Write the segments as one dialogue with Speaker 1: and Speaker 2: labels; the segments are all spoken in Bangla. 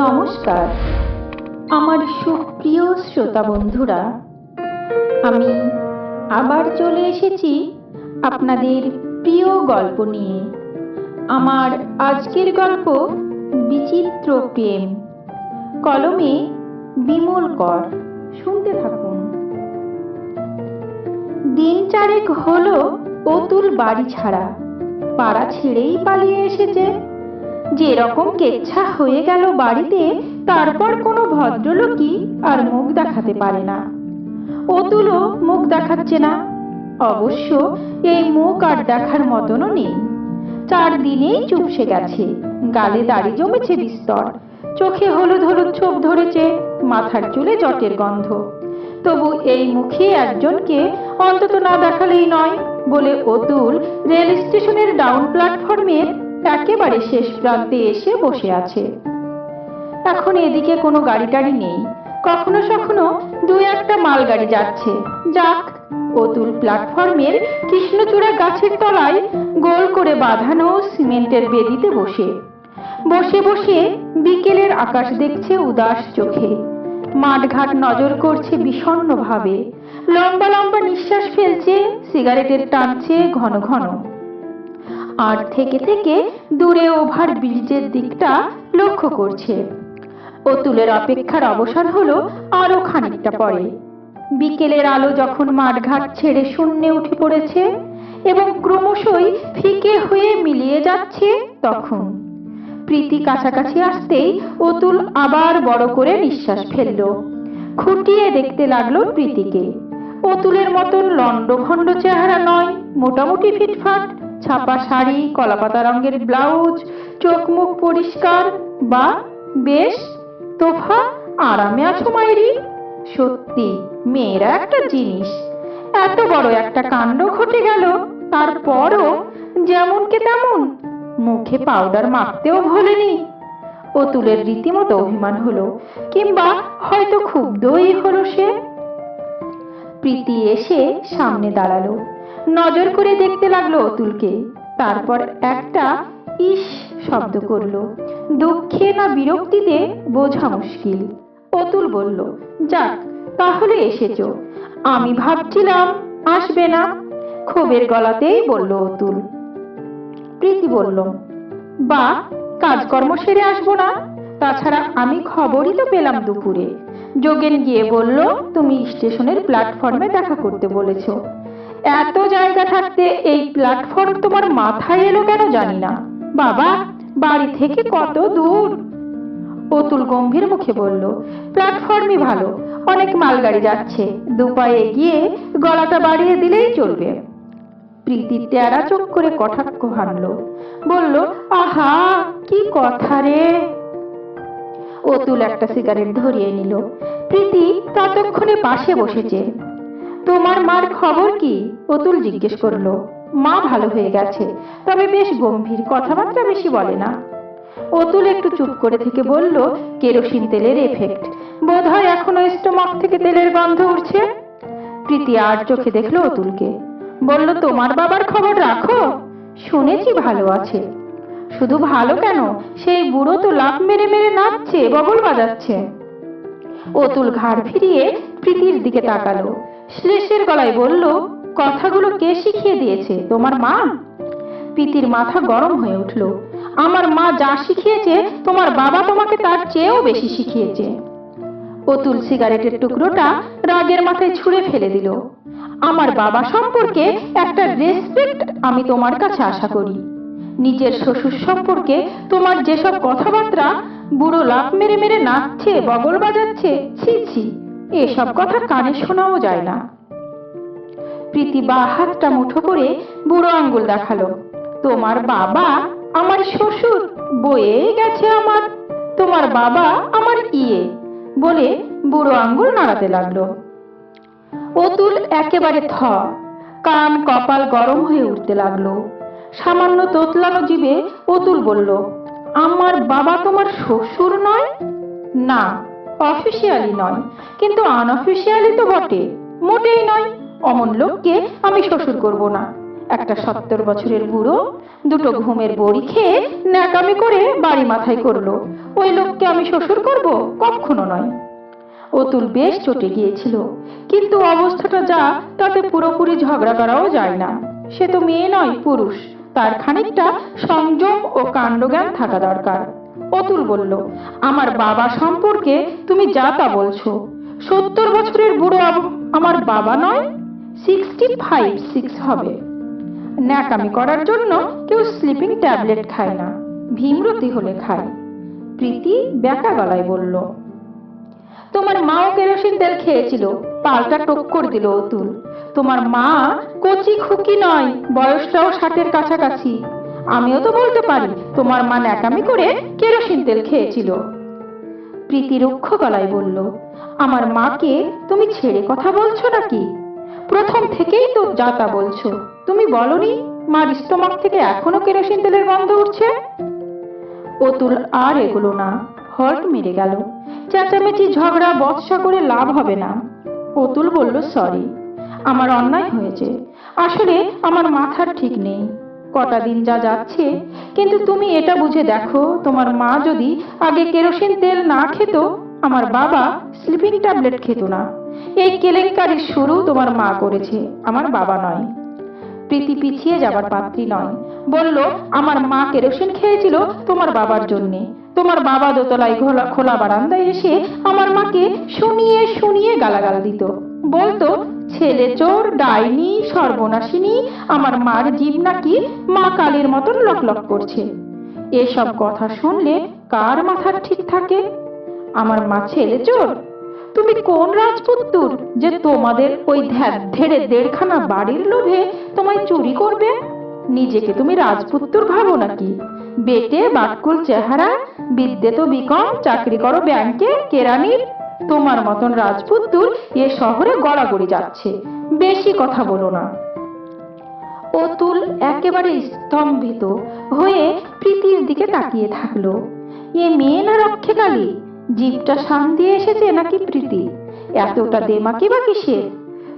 Speaker 1: নমস্কার। আমার সুপ্রিয় শ্রোতা বন্ধুরা, আমি আবার চলে এসেছি আপনাদের প্রিয় গল্প নিয়ে। আমার আজকের গল্প বিচিত্র প্রেম। কলমে বিমল কর। শুনতে থাকুন। দিন চারেক হলো অতুল বাড়ি ছাড়া। পাড়া ছেড়েই পালিয়ে এসেছে যেরকম কেচ্ছা হয়ে গেল বাড়িতে, তারপর কোনো ভদ্রলোকই আর মুখ দেখাতে পারে না। অতুলও মুখ দেখাচ্ছে না। অবশ্য এই মুখ আর দেখার মতনও নেই। চার দিনেই চুপসে গেছে। গালে দাড়ি জমেছে বিস্তর। চোখে হলুদ হলুদ ছোপ ধরেছে। মাথার চুলে জটের গন্ধ। তবু এই মুখে একজনকে অন্তত না দেখালেই নয় বলে অতুল রেল স্টেশনের ডাউন প্ল্যাটফর্মের একেবারে শেষ প্রান্তে এসে বসে আছে। এখন এদিকে কোনো গাড়ি টাড়ি নেই। কখনো সখনো দু একটা মালগাড়ি যাচ্ছে। যাক, অতুল প্ল্যাটফর্মের কৃষ্ণচূড়া গাছের তলায় গোল করে বাঁধানো সিমেন্টের বেদিতে বসে। বসে বসে বিকেলের আকাশ দেখছে উদাস চোখে। মাঠঘাট নজর করছে বিষণ্ণভাবে লম্বা লম্বা নিঃশ্বাস ফেলছে, সিগারেটের টানছে ঘন ঘন। আর থেকে থেকে দূরে ওভার ব্রিজের দিকটা লক্ষ্য করছে। অতুলের অপেক্ষার অবসান হলো আরও খানিকটা পরে। বিকেলের আলো যখন মাঠঘাট ছেড়ে শূন্যে উঠে পড়েছে এবং ক্রমশই ফিকে হয়ে মিলিয়ে যাচ্ছে তখন। প্রীতি কাছাকাছি আসতেই অতুল আবার বড় করে নিঃশ্বাস ফেলল। খুঁটিয়ে দেখতে লাগল প্রীতিকে। অতুলের মতন লন্ডভন্ড চেহারা নয়, মোটামুটি ফিটফাট ছাপা শাড়ি, কলাপাতা রঙের ব্লাউজ চোখ মুখ পরিষ্কার বা বেশ তোফা, আরামে আছো মাইরি? সত্যি, মেয়েরা একটা জিনিস। এত বড় একটা কাণ্ড ঘটে গেল, তারপরও যেমনকে তেমন মুখে পাউডার মাখতেও ভোলেনি। অতুলের রীতিমতো অভিমান হলো, কিংবা হয়তো ক্ষুব্ধই হলো সে। প্রীতি এসে সামনে দাঁড়াল। নজর করে দেখতে লাগল অতুলকে। তারপর একটা ইস শব্দ করল। দুঃখে না বিরক্তিতে বোঝা মুশকিল। অতুল বলল, যাক, তাহলে এসেছ। আমি ভাবছিলাম আসবে না। ক্ষোভের গলাতেই বলল অতুল। প্রীতি বলল, বা, কাজকর্ম সেরে আসব না। তাছাড়া আমি খবরই তো পেলাম দুপুরে। যোগেন গিয়ে বলল, তুমি স্টেশনের প্ল্যাটফর্মে দেখা করতে বলেছ। এত জায়গা থাকতে এই প্ল্যাটফর্ম তোমার মাথায় এলো কেন জানি না। বাবা, বাড়ি থেকে কত দূর? অতুল গম্ভীর মুখে বলল প্ল্যাটফর্মই ভালো, অনেক মালগাড়ি যাচ্ছে, দুপায়ে এগিয়ে গলাটা বাড়িয়ে দিলেই চলবে। প্রীতি টেরা চোখ করে কটাক্ষ হানল, বলল, আহা, কি কথা রে! অতুল একটা সিগারেট ধরিয়ে নিল। প্রীতি ততক্ষণে পাশে বসেছে। তোমার মার খবর কি? অতুল জিজ্ঞেস করল। মা ভালো হয়ে গেছে, তবে বেশ গম্ভীর কথাবার্তা বেশি বলে না। অতুল একটু চুপ করে থেকে বলল, কেরোসিন তেলের এফেক্ট বোধ হয় এখনও স্টোমাক থেকে তেলের গন্ধ উঠছে। প্রীতি আর চোখে দেখল অতুলকে। বলল, তোমার বাবার খবর রাখো? শুনেছি ভালো আছে। শুধু ভালো কেন? সেই বুড়ো তো লাফ মেরে মেরে নাচছে, বগল বাজাচ্ছে। অতুল ঘাড় ফিরিয়ে প্রীতির দিকে তাকালো। শ্লেষের গলায় বলল, কথাগুলো কে শিখিয়ে দিয়েছে? তোমার মা? প্রীতির মাথা গরম হয়ে উঠল। আমার মা যা শিখিয়েছে, তোমার বাবা তোমাকে তার চেয়েও বেশি শিখিয়েছে। অতুল সিগারেটের টুকরোটা রাগের মাথায় ছুঁড়ে ফেলে দিল। আমার বাবা সম্পর্কে একটা রেসপেক্ট আমি তোমার কাছে আশা করি। নিজের শ্বশুর সম্পর্কে তোমার যেসব কথাবার্তা বুড়ো লাফ মেরে মেরে নাচছে, বগল বাজাচ্ছে, ছি ছি এসব কথা কানে শোনাও যায় না। প্রীতি বা হাতটা মুঠো করে বুড়ো আঙ্গুল দেখাল। তোমার বাবা আমার শ্বশুর, বয়ে গেছে আমার। তোমার বাবা আমার ইয়ে বলে বুড়ো আঙ্গুল নাড়াতে লাগল। অতুল একেবারে থ, কান কপাল গরম হয়ে উঠতে লাগল। সামান্য তোতলানো জীবে অতুল বলল, আমার বাবা তোমার শ্বশুর নয়? না। অফিসিয়ালি নয়। কিন্তু আনঅফিসিয়ালি তো বটে। মোটেই নয়। অমন লোককে আমি শ্বশুর করব না। একটা সত্তর বছরের বুড়ো দুটো ঘুমের বড়ি খেয়ে ন্যাকামি করে বাড়ি মাথায় করল। ওই লোককে আমি শ্বশুর করব কখনো নয়। অতুল বেশ চটে গিয়েছিল। কিন্তু অবস্থাটা যা, তাতে পুরোপুরি ঝগড়া করাও যায় না। সে তো মেয়ে নয়, পুরুষ। তার খানিকটা সংযম ও কাণ্ডজ্ঞান থাকা দরকার। অতুল বলল, আমার বাবা সম্পর্কে তুমি যা তা বলছো, সত্তর বছরের বুড়ো আমার বাবা নয় সিক্সটি ফাইভ সিক্স হবে। ন্যাকামি করার জন্য কেউ স্লিপিং ট্যাবলেট খায় না, ভীমরতি হলে খায়। প্রীতি ব্যাকা গলায় বলল, তোমার মাও কেরোসিন তেল খেয়েছিল, পাল্টা টক্কর দিল অতুল। তোমার মা কচি খুকি নয়, বয়সটাও ষাটের কাছাকাছি। আমিও তো বলতে পারি, তোমার মা ন্যাকামি করে কেরোসিন তেল খেয়েছিল। প্রীতি রুক্ষ গলায় বলল, আমার মাকে তুমি ছেড়ে কথা বলছো নাকি? প্রথম থেকেই তো যাতা বলছো। তুমি বলনি, মার স্টোমাক থেকে এখনও কেরোসিন তেলের গন্ধ উঠছে? অতুল আর এগুলো না, হল্ট মেরে গেল। চেঁচামেচি, ঝগড়া বৎসা করে লাভ হবে না। অতুল বলল, সরি, আমার অন্যায় হয়েছে। আসলে আমার মাথার ঠিক নেই। কটা দিন যা যাচ্ছে, কিন্তু তুমি এটা বুঝে দেখো, তোমার মা যদি আগে কেরোসিন তেল না খেত, আমার বাবা স্লিপিং ট্যাবলেট খেত না। এই কেলেঙ্কারির শুরু তোমার মা করেছে, আমার বাবা নয়। প্রীতি পিছিয়ে যাবার পাত্রী নয়। বলল, আমার মা কেরোসিন খেয়েছিল তোমার বাবার জন্যে। তোমার বাবা দোতলায় খোলা খোলা বারান্দায় এসে আমার মাকে শুনিয়ে শুনিয়ে গালাগাল দিত। বলতো, ছেলে চোর, ডাইনি, সর্বনাশিনী, আমার মার জীব নাকি মা কালীর মতন লকলক করছে। এসব কথা শুনলে কার মাথার ঠিক থাকে? আমার মা ছেলে চোর, তুমি কোন রাজপুত্তুর যে তোমাদের ওই ধেড়ে দেড়খানা বাড়ির লোভে তোমায় চুরি করবে? নিজেকে তুমি রাজপুত্তুর ভাবো নাকি? বেটে, বাটকুল চেহারা, বিদ্যে তো বিকম চাকরি করো ব্যাংকে, কেরানির তোমার মতন রাজপুত্তুর এ শহরে গড়াগড়ি যাচ্ছে। বেশি কথা বলো না। অতুল একেবারে স্তম্ভিত হয়ে প্রীতির দিকে তাকিয়ে থাকল। এ মেয়ে না রক্ষেকালী? জীবটা শান দিয়ে এসেছে নাকি প্রীতি? এতটা দেমাকি বা কিসের?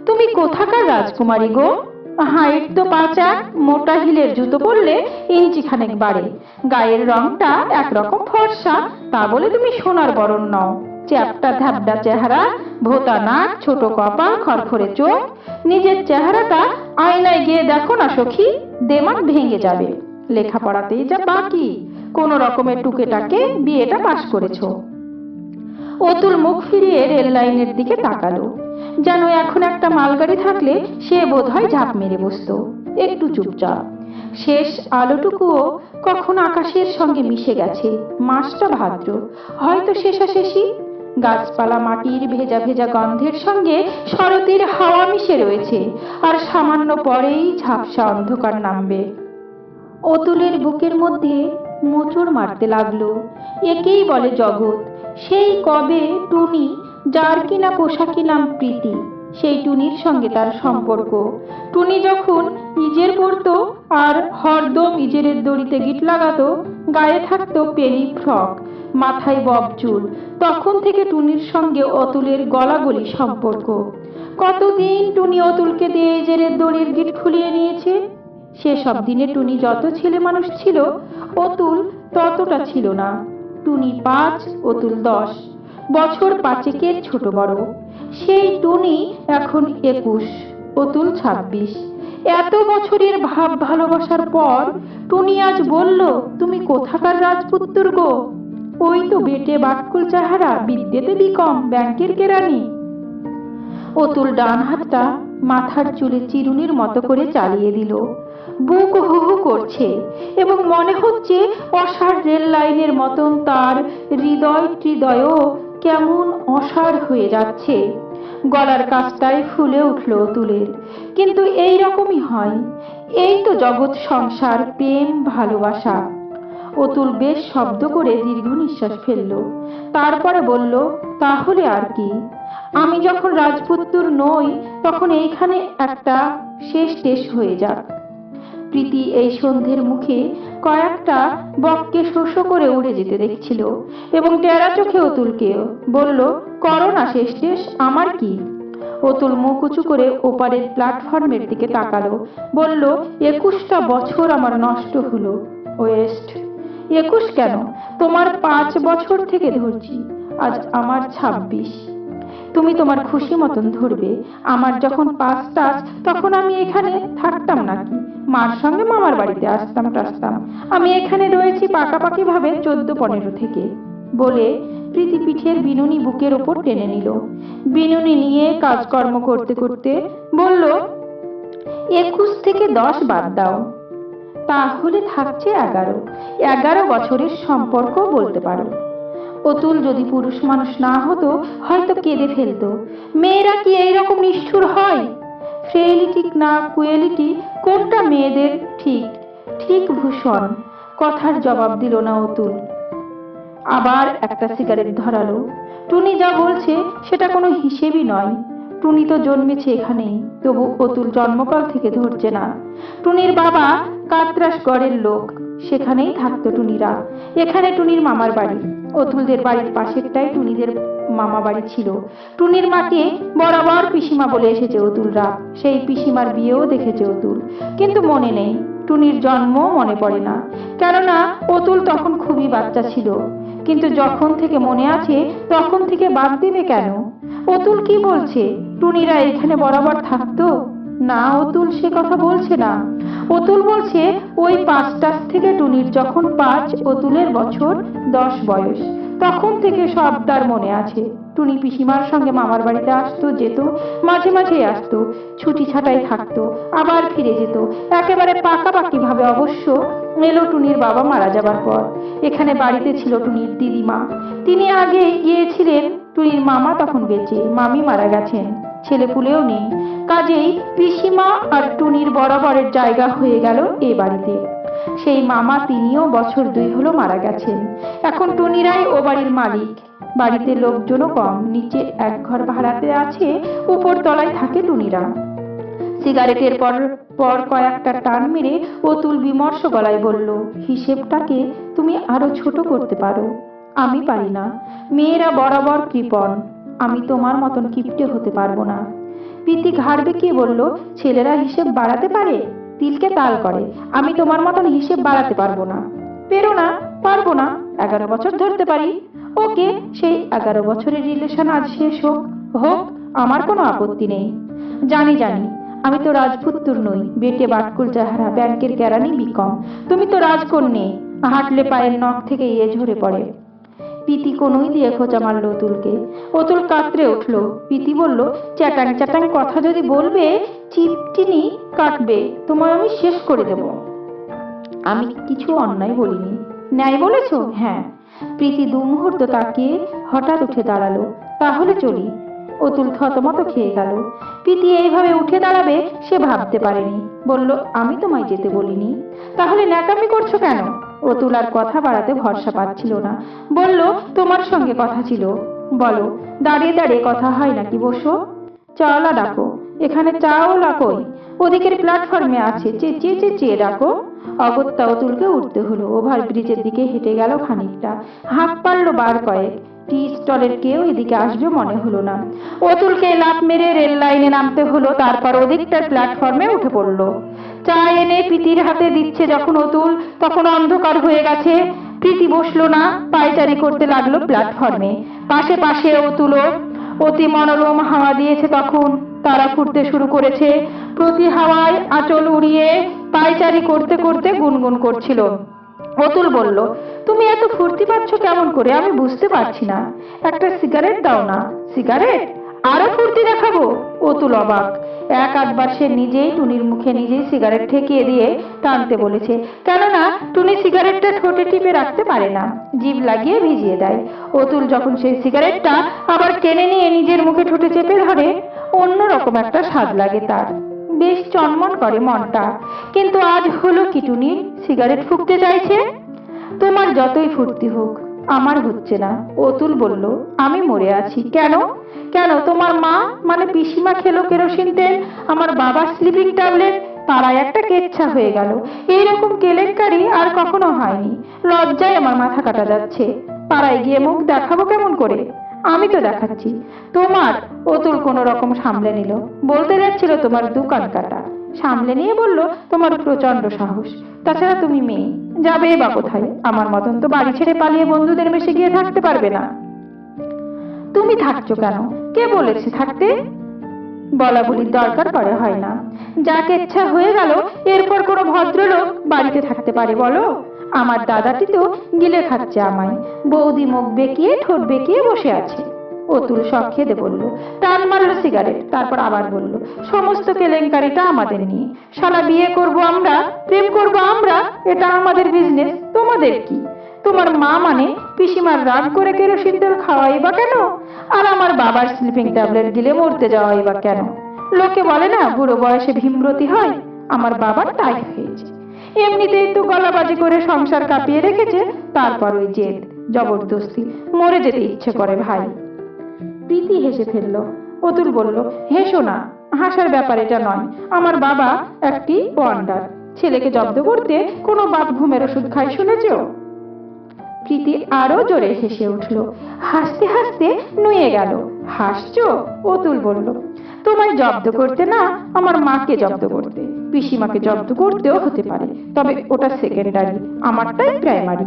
Speaker 1: তুমি কোথাকার রাজকুমারী গো? হাইট তো পাঁচ, মোটা হিলের জুতো পরলে ইঞ্চি খানেক বাড়ে। গায়ের রংটা একরকম ফর্সা, তা বলে তুমি সোনার বরণ নও। চ্যাপটা ধ্যাবডা চেহারা, ভোতা নাক, ছোট কপাল, খরখরে চোখ। নিজের চেহারাটা আয়নায় গিয়ে দেখো না সখী, দেমাক ভেঙে যাবে। লেখাপড়াতেই যা বাকি, কোন রকমের টুকেটাকে বিয়েটা পাশ করেছ। অতুল মুখ ফিরিয়ে রেল লাইনের দিকে তাকালো। যেন এখন একটা মালগাড়ি থাকলে সে বোধহয় ঝাঁপ মেরে বসতো। একটু চুপচাপ। শেষ আলোটুকুও কখন আকাশের সঙ্গে মিশে গেছে। মাসটা ভাদ্র। হয়তো শেষাশেষি গাছপালা মাটির ভেজা ভেজা গন্ধের সঙ্গে শরতের হাওয়া মিশে রয়েছে, আর সামান্য পরেই ঝাপসা অন্ধকার নামবে। অতুলের বুকের মধ্যে মোচড় মারতে লাগল। একেই বলে জগৎ। সেই কবে টুনি যার কিনা পোশাকি নাম প্রীতি, সেই টুনির সঙ্গে তার সম্পর্ক। টুনি যখন ইজের পরতো আর হরদম ইজেরের দড়িতে গিট লাগাতো, গায়ে থাকতো পেনি ফ্রক। মাথায় বব চুল। তখন থেকে টুনির সঙ্গে অতুলের গলাগলি সম্পর্ক। কতদিন টুনি অতুলকে দিয়ে ইজেরের দড়ির গিট খুলিয়ে নিয়েছে? সেসব দিনে টুনি যত ছেলে মানুষ ছিল, অতুল ততটা ছিল না। টুনি পাঁচ, অতুল দশ। বছর পাঁচেকের ছোট বড়। সেই টুনি এখন একুশ, অতুল ছাব্বিশ। এত বছরের ভাব ভালোবাসার পর টুনি আজ বলল, তুমি কোথাকার রাজপুত্তর গো? ওই তো বেটে বাটকুল চেহারা বিদ্যেতে বিকম, ব্যাংকের কেরানি। অতুল ডান হাতটা মাথার চুলে চিরুনির মতো করে চালিয়ে দিল। বুক হু হু করছে এবং মনে হচ্ছে অসার রেল লাইনের মতন তার হৃদয় হৃদয়ও কেমন অসার হয়ে যাচ্ছে। গলার কাছটায় ফুলে উঠল অতুলের। কিন্তু এই রকমই হয়। এই তো জগৎ, সংসার, প্রেম, ভালোবাসা। অতুল বেশ শব্দ করে দীর্ঘ নিঃশ্বাস ফেলল। তারপরে বলল, তাহলে আর কি? আমি যখন রাজপুত্তুর নই, তখন এইখানে একটা শেষ টেস হয়ে যাক। প্রীতি এই সন্ধ্যের মুখে কয়েকটা বককে শোষ করে উড়ে যেতে দেখছিল এবং টেরা চোখে অতুলকে বলল, করো না শেষ শেষ আমার কি? অতুল মুখ উঁচু করে ওপারের প্ল্যাটফর্মের দিকে তাকালো, বলল, একুশটা বছর আমার নষ্ট হলো, ওয়েস্ট। একুশ কেন? তোমার পাঁচ বছর থেকে ধরছি। আজ আমার ছাব্বিশ। তুমি তোমার খুশি মতন ধরবে। আমার যখন পাঁচ টাচ তখন আমি এখানে থাকতাম নাকি? মার সঙ্গে মামার বাড়িতে আসতাম টাসতাম। আমি এখানে রয়েছি পাকাপাকি ভাবে চোদ্দ পনেরো থেকে। বলে প্রীতি পিঠের বিনুনি বুকের ওপর টেনে নিল। বিনুনি নিয়ে কাজকর্ম করতে করতে বলল, একুশ থেকে দশ বাদ দাও। তাহলে থাকছে এগারো। এগারো বছরের সম্পর্ক বলতে পারো। অতুল যদি পুরুষ মানুষ না হতো, হয়তো কেঁদে ফেলতো। মেয়েরা কি এইরকম নিষ্ঠুর হয়? ফ্রেলিটি না কুয়েলিটি, কোনটা মেয়েদের ঠিক? ঠিক ভূষণ। কথার জবাব দিল না অতুল। আবার একটা সিগারেট ধরালো। টুনি যা বলছে, সেটা কোনো হিসেবই নয়। টুনি তো জন্মেছে এখানেই, তবু অতুল জন্মকাল থেকে ধরছে না। টুনির বাবা কাতরাস গড়ের লোক, সেখানেই থাকতো টুনিরা। এখানে টুনির মামার বাড়ি। অতুলদের বাড়ির পাশেরটাই টুনিদের মামা বাড়ি ছিল। টুনির মাকে বরাবর পিসিমা বলে এসেছে অতুলরা। সেই পিসিমার বিয়েও দেখেছে অতুল। কিন্তু মনে নেই, টুনির জন্ম মনে পড়ে না। কেননা, অতুল তখন খুবই বাচ্চা ছিল। কিন্তু যখন থেকে মনে আছে, তখন থেকে বাদ দেবে কেন? অতুল কি বলছে? টুনিরা এখানে বরাবর থাকতো? না, অতুল সে কথা বলছে না। অতুল বলছে, ওই পাঁচটাস থেকে টুনির যখন পাঁচ, অতুলের বছর দশ বয়স। তখন থেকে সব তার মনে আছে। টুনি পিসিমার সঙ্গে মামার বাড়িতে আসতো, যেত, মাঝে মাঝে আসতো, ছুটি ছাটাই থাকতো, আবার ফিরে যেত। একেবারে পাকাপাকি ভাবে অবশ্য এলো টুনির বাবা মারা যাবার পর। এখানে বাড়িতে ছিল টুনির দিদিমা। তিনি আগে গিয়েছিলেন, টুনির মামা তখন বেঁচে, মামি মারা গেছেন। ছেলে পুলেও নেই। কাজেই পিসিমা আর টুনির বরাবরের জায়গা হয়ে গেল এ বাড়িতে। সেই মামা তিনিও বছর দুই হলো মারা গেছেন। এখন টুনিরাই ও বাড়ির মালিক। বাড়িতে লোকজনও কম। নিচে এক ঘর ভাড়াতে আছে উপর তলায় থাকে টুনিরা। সিগারেটের পর পর কয়েকটা টান মেরে অতুল বিমর্ষ গলায় বলল, হিসেবটাকে তুমি আরও ছোট করতে পারো। আমি পারি না। মেয়েরা বরাবর কৃপণ। আমি তোমার মতন কিপটে হতে পারব না। প্রীতি ঘাড় বেঁকিয়ে বলল ছেলেরা হিসেব বাড়াতে পারে? তিলকে তাল করে। আমি তোমার মতন হিসেব বাড়াতে পারব না। পেরো না পারব না। এগারো বছর ধরতে পারি। ওকে সেই এগারো বছরের রিলেশন আজ শেষ হোক। হোক আমার কোনো আপত্তি নেই। জানি জানি আমি তো রাজপুত্তুর নই। বেটে বাটকুল যাহারা ব্যাংকের কেরানি বিকম। তুমি তো রাজকন্যে। হাঁটলে পায়ের নখ থেকে ইয়ে ঝরে পড়ে। পিতি কোনোই দিয়ে খোঁচা মারলো অতুলকে। অতুল কাতরে উঠল। পিতি বলল, চ্যাটাং চ্যাটাং, কথা যদি বলবে চিপটিনি কাটবে। তোমায় আমি শেষ করে দেব। আমি কিছু অন্যায় বলিনি? ন্যায় বলেছ? হ্যাঁ। প্রীতি দু মুহূর্ত তাকিয়ে হঠাৎ উঠে দাঁড়াল। তাহলে চলি। অতুল থতমত খেয়ে গেল। প্রীতি এইভাবে উঠে দাঁড়াবে, সে ভাবতে পারেনি। বলল, আমি তোমায় যেতে বলিনি। তাহলে ন্যাকামি করছ কেন? অতুল আর কথা বাড়াতে ভরসা পাচ্ছিল না। বলল, তোমার সঙ্গে কথা ছিল। বলো, দাঁড়িয়ে দাঁড়িয়ে কথা হয় নাকি বসো? চাওলা ডাকো। এখানে চাও কই? ওদিকের প্ল্যাটফর্মে আছে। চেঁচিয়ে চেঁচিয়ে ডাকো। অগত্যা অতুলকে উঠতে হলো। ওভার ব্রিজের দিকে হেঁটে গেল খানিকটা। হাঁক পারল বার কয়েক। টি স্টলের কেউ এদিকে আসবে মনে হলো না। অতুলকে লাফ মেরে রেল লাইনে নামতে হলো, তারপর ওদিকটার প্ল্যাটফর্মে উঠে পড়ল। চা এনে প্রীতির হাতে দিচ্ছে যখন অতুল, তখন অন্ধকার হয়ে গেছে। প্রীতি বসল না, পায়চারি করতে লাগল প্ল্যাটফর্মে। পাশে পাশে অতুলও অতি মনোরম হাওয়া দিয়েছে তখন। তারা ফুটতে শুরু করেছে। প্রতি হাওয়ায় আঁচল উড়িয়ে পায়চারি করতে করতে গুনগুন করছিল। অতুল বলল, তুমি এত ফুর্তি পাচ্ছ কেমন করে? আমি বুঝতে পারছি না। একটা সিগারেট দাও না। সিগারেট? আরও ফুর্তি দেখাবো? অতুল অবাক। এক আধবার সে নিজেই টুনির মুখে নিজেই সিগারেট ঠেকিয়ে দিয়ে টানতে বলেছে, কেননা, টুনি সিগারেটটা ঠোঁটে টিপে রাখতে পারে না। জিভ লাগিয়ে ভিজিয়ে দেয়। অতুল যখন সেই সিগারেটটা আবার টেনে নিয়ে নিজের মুখে ঠোঁটে চেপে ধরে, অন্যরকম একটা স্বাদ লাগে তার। বেশ চনমন করে মনটা। কিন্তু আজ হলো কি টুনির সিগারেট ফুঁকতে চাইছে? তোমার যতই ফুর্তি হোক, আমার হচ্ছে না। অতুল বলল, আমি মরে আছি। কেন? কেন? তোমার মা মানে পিসিমা খেলো কেরোসিন তেল, আমার বাবার স্লিপিং ট্যাবলেট পাড়ায় একটা কেচ্ছা হয়ে গেল। এইরকম কেলেঙ্কারি আর কখনো হয়নি। লজ্জায় আমার মাথা কাটা যাচ্ছে। পাড়ায় গিয়ে মুখ দেখাবো কেমন করে? আমি তো দেখাচ্ছি। তোমার অতুল কোনো রকম সামলে নিল। বলতে যাচ্ছিল তোমার দোকান কাটা। সামলে নিয়ে বলল, তোমার প্রচণ্ড সাহস। তাছাড়া তুমি মেয়ে। যাবে বা কোথায়? আমার মতন তো বাড়ি ছেড়ে পালিয়ে বন্ধুদের মেশে গিয়ে থাকতে পারবে না। তুমি থাকছো কেন? কে বলেছে থাকতে? বলা বলির দরকার পড়ে হয় না। যাকে ইচ্ছা হয়ে গেল, এরপর কোনো ভদ্রলোক বাড়িতে থাকতে পারে, বলো? আমার দাদাটি তো গিলে খাচ্ছে আমায়। বৌদি মুখ বেঁকিয়ে, ঠোঁট বেঁকিয়ে বসে আছে। অতুল সব খেতে বলল টান মারলো সিগারেট। তারপর আবার বলল, সমস্ত কেলেঙ্কারিটা আমাদের নিয়ে। শালা বিয়ে করব আমরা? প্রেম করব আমরা? এটা আমাদের বিজনেস তোমাদের কি? তোমার মা মানে পিসিমার রাগ করে কেরোসিন তেল খাওয়াই বা কেন? আর আমার বাবার স্লিপিং ট্যাবলেট গিলে মরতে যাওয়াই বা কেন? লোকে বলে না, বুড়ো বয়সে ভীমরতি হয়। আমার বাবার তাই হয়েছে এমনিতেই তো গলাবাজি করে সংসার কাঁপিয়ে রেখেছে, তারপর ওই জেদ, জবরদস্তি, মরে যেতে ইচ্ছে করে ভাই। প্রীতি হেসে ফেলল। অতুল বলল, হেসো না, হাসার ব্যাপার এটা নয়। আমার বাবা একটি ওয়ান্ডার ছেলেকে জব্দ করতে কোনো বাপ ঘুমের ওষুধ খায় শুনেছ? প্রীতি আরও জোরে হেসে উঠল, হাসতে হাসতে নুয়ে গেল। হাসছো? অতুল বলল তোমায় জব্দ করতে না, আমার মাকে জব্দ করতে। পিসিমাকে জব্দ করতেও হতে পারে, তবে ওটা সেকেন্ডারি আমারটাই প্রাইমারি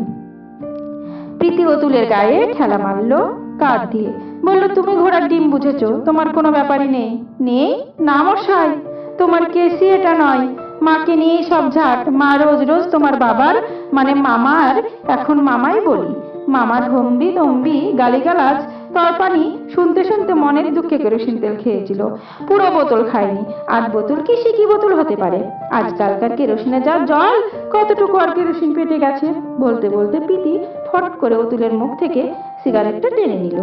Speaker 1: প্রীতি অতুলের গায়ে ঠেলা মারলো, কাঁধ দিয়ে। বলল, তুমি ঘোড়ার ডিম বুঝেছ, তোমার কোনো ব্যাপারই নেই। নেই? না মশাই, তোমার কেসি এটা নয়। মাকে নিয়েই সব ঝাট, মা রোজ রোজ তোমার বাবার মানে মামার, এখন মামাই বলি। মামার হম্বি তম্বি গালিগালাজ তরপানি শুনতে শুনতে মনের দুঃখে কেরোসিন তেল খেয়েছিল। পুরো বোতল খায়নি। আর বোতল কি সিকি বোতল হতে পারে? আজকালকার কেরোসিনে যা জল, কতটুকু আর কেরোসিন পেটে গেছে? বলতে বলতে পিতি ফট করে অতুলের মুখ থেকে সিগারেটটা টেনে নিল।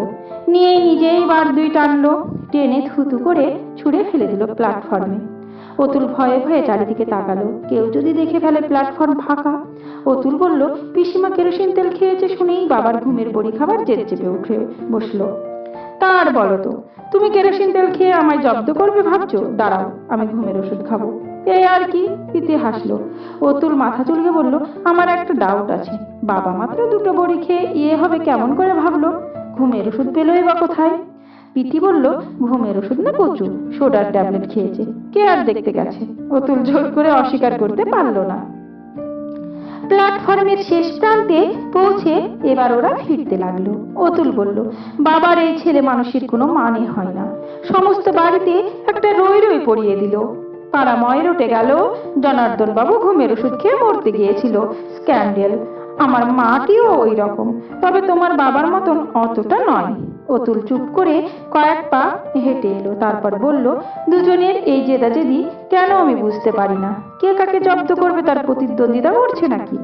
Speaker 1: নিয়ে নিজেই বার দুই টানলো। টেনে থুতু করে ছুঁড়ে ফেলে দিল প্ল্যাটফর্মে অতুল ভয়ে ভয়ে চারিদিকে তাকালো। কেউ যদি দেখে ফেলে প্ল্যাটফর্ম ফাঁকা। অতুল বলল, পিসিমা কেরোসিন তেল খেয়েছে শুনেই বাবার ঘুমের বড়ি খাবার জেদ চেপে উঠে বসল। তার বলো তো, তুমি কেরোসিন তেল খেয়ে আমায় জব্দ করবে ভাবছ? দাঁড়াও, আমি ঘুমের ওষুধ খাব। এই আর কি? ইতি হাসলো। অতুল মাথা চুলকে বলল, আমার একটা ডাউট আছে। বাবা মাত্র দুটো বড়ি খেয়ে ইয়ে হবে কেমন করে ভাবলো? ঘুমের ওষুধ পেলোই বা কোথায়? পিটি বলল, ঘুমের ওষুধ না কচু? সোডার ট্যাবলেট খেয়েছে। কে আর দেখতে গেছে? অতুল জোর করে অস্বীকার করতে পারল না। প্ল্যাটফর্মের শেষ প্রান্তে পৌঁছে এবার ওরা ফিরতে লাগল। অতুল বলল, বাবার এই ছেলে মানুষের কোনো মানে হয় না। সমস্ত বাড়িতে একটা রই রই পড়িয়ে দিল। পাড়াময় রটে গেল। জনার্দন বাবু ঘুমের ওষুধ খেয়ে মরতে গিয়েছিল। স্ক্যান্ডেল আমার মাটিও ওই রকম তবে তোমার বাবার মতন অতটা নয়। অতুল চুপ করে কয়েক পা হেঁটে এলো, তারপর বলল, দুজনের এই জেদাজেদি কেন আমি বুঝতে পারি না? কে কাকে জব্দ করবে তার প্রতিদ্বন্দ্বিতা করছে নাকি?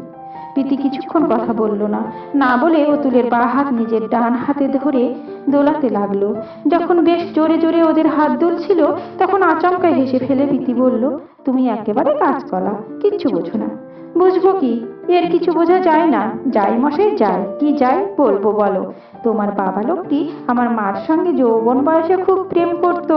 Speaker 1: প্রীতি কিছুক্ষণ কথা বলল না। না বলে অতুলের বা হাত নিজের ডান হাতে ধরে দোলাতে লাগল। যখন বেশ জোরে জোরে ওদের হাত দুলছিল, তখন আচমকা হেসে ফেলে প্রীতি বলল, তুমি একেবারে কাজ করা কিচ্ছু বোঝো না। বুঝব কি? এর কিছু বোঝা যায় না। যাই মশাই যায় কি যায় বলব বলো। তোমার বাবা লোকটি আমার মার সঙ্গে যৌবন বয়সে খুব প্রেম করত।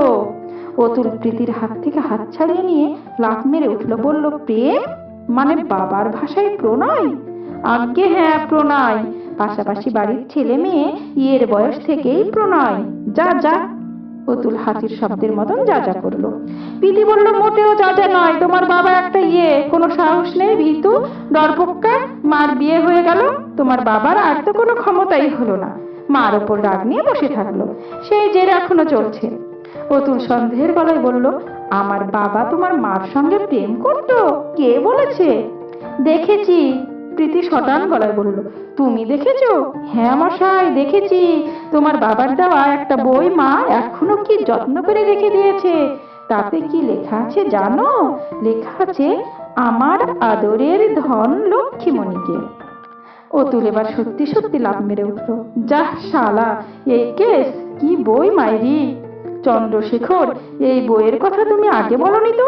Speaker 1: অতুল প্রীতির হাত থেকে হাত ছাড়িয়ে নিয়ে লাফ মেরে উঠল, বলল, প্রেম? মানে বাবার ভাষায় প্রণয়? আজ্ঞে হ্যাঁ প্রণয়। পাশাপাশি বাড়ির ছেলে মেয়ে ইয়ের বয়স থেকেই প্রণয়। যা যা। অতুল হাতির শব্দের মতন যা যা করল। পিতি বলল, মোটেও যা যা নয়, তোমার বাবা একটা ইয়ে কোনো সাহস নেই ভীতু ডরপক্কা মার বিয়ে হয়ে গেল, তোমার বাবার আর তো কোনো ক্ষমতাই হলো না। মার ওপর রাগ নিয়ে বসে থাকল। সেই জের এখনও চলছে। অতুল সন্দেহের গলায় বলল, আমার বাবা তোমার মার সঙ্গে প্রেম করতো, কে বলেছে? দেখেছি প্রীতি শটান গলায় বলল, তুমি দেখেছ? হ্যাঁ মশাই, দেখেছি। তোমার বাবার দেওয়া একটা বই মা এখনও কি যত্ন করে রেখে দিয়েছে। তাতে কি লেখা আছে জানো? লেখা আছে, আমার আদরের ধন লক্ষ্মীমণিকে। অতুল এবার সত্যি সত্যি লাভ মেরে উঠল যা শালা, এই কেস, কি বই মাইরি? চন্দ্রশেখর, এই বইয়ের কথা তুমি আগে বলনি তো?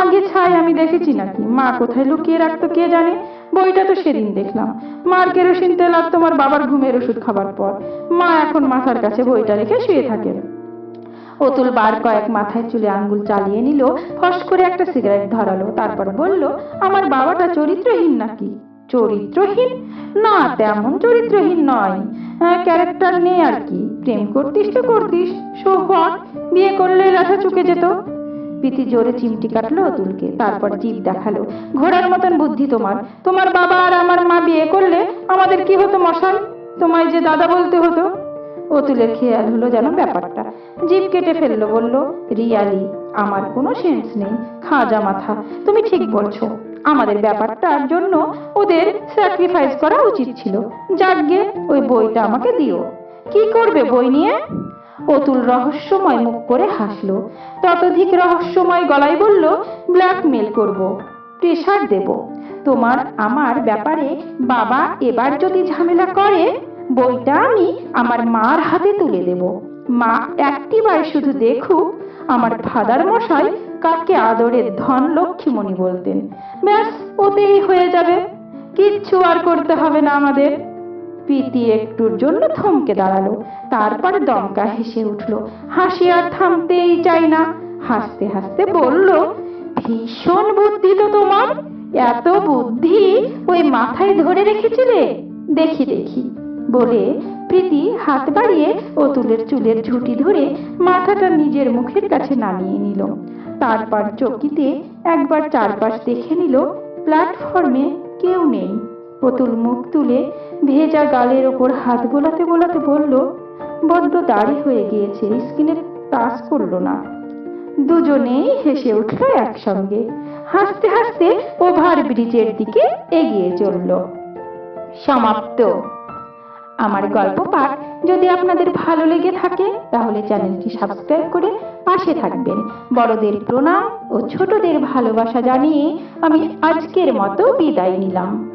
Speaker 1: আগে ছাই আমি দেখেছি নাকি। মা কোথায় লুকিয়ে রাখতো কে জানে? বইটা তো সেদিন দেখলাম। মার কেরোসিন তেল আর তোমার বাবার ঘুমের ওষুধ খাবার পর। মা এখন মাথার কাছে বইটা রেখে শুয়ে থাকে অতুল বার কয়েক মাথায় চুলে আঙ্গুল চালিয়ে নিল, ফস করে একটা সিগারেট ধরালো, তারপর বলল, আমার বাবাটা চরিত্রহীন নাকি? চরিত্রহীন? না, তেমন চরিত্রহীন নয়। ক্যারেক্টার নেই আর কি। প্রেম করতিস তো করতিস। সো হোয়াট বিয়ে করলে লেখা চুকে যেত। প্রীতি জোরে চিমটি কাটলো অতুলকে। তারপর জিভ দেখাল। ঘোড়ার মতন বুদ্ধি তোমার। তোমার বাবা আর আমার মা বিয়ে করলে আমাদের কি হতো মশাই? তোমায় যে দাদা বলতে হতো। অতুলের খেয়াল হলো যেন ব্যাপারটা। জিভ কেটে ফেলল, বলল, রিয়ালি, আমার কোনো সেন্স নেই। খাজা মাথা। তুমি ঠিক বলছো। আমাদের ব্যাপারটার জন্য ওদের স্যাক্রিফাইস করা উচিত ছিল। যাকগে ওই বইটা আমাকে দিও। কি করবে বই নিয়ে? অতুল রহস্যময় মুখ করে হাসলো। ততোধিক রহস্যময় গলায় বলল ব্ল্যাকমেল করব প্রেশার দেব। তোমার, আমার ব্যাপারে বাবা এবার যদি ঝামেলা করে, বইটা আমি আমার মার হাতে তুলে দেব। মা একটিবার শুধু দেখুক, আমার ফাদার মশাই কাকে আদরের ধন লক্ষ্মীমণি বলতেন। ব্যাস, ওতেই হয়ে যাবে। কিচ্ছু আর করতে হবে না আমাদের। প্রীতি একটুর জন্য থমকে দাঁড়াল। তারপর দমকা হেসে উঠল। হাসি আর থামতেই চাই না। হাসতে হাসতে বলল, ভীষণ বুদ্ধি তো তোমার। এত বুদ্ধি ওই মাথায় ধরে রেখেছিলে? দেখি দেখি। বলে প্রীতি হাত বাড়িয়ে অতুলের চুলের ঝুঁটি ধরে মাথাটা নিজের মুখের কাছে নামিয়ে নিল। তারপর চকিতে একবার চারপাশ দেখে নিল, প্ল্যাটফর্মে কেউ নেই। অতুল মুখ তুলে ভেজা গালের ওপর হাত বোলাতে বোলাতে বলল বড্ড দাড়ি হয়ে গিয়েছে স্কিনে টাচ করল না। দুজনেই হেসে উঠল একসঙ্গে। হাসতে হাসতে ওভার ব্রিজের দিকে এগিয়ে চলল। সমাপ্ত। আমার গল্প পাঠ যদি আপনাদের ভালো লেগে থাকে, তাহলে চ্যানেলটি সাবস্ক্রাইব করে পাশে থাকবেন। বড়দের প্রণাম ও ছোটদের ভালোবাসা জানিয়ে আমি আজকের মতো বিদায় নিলাম।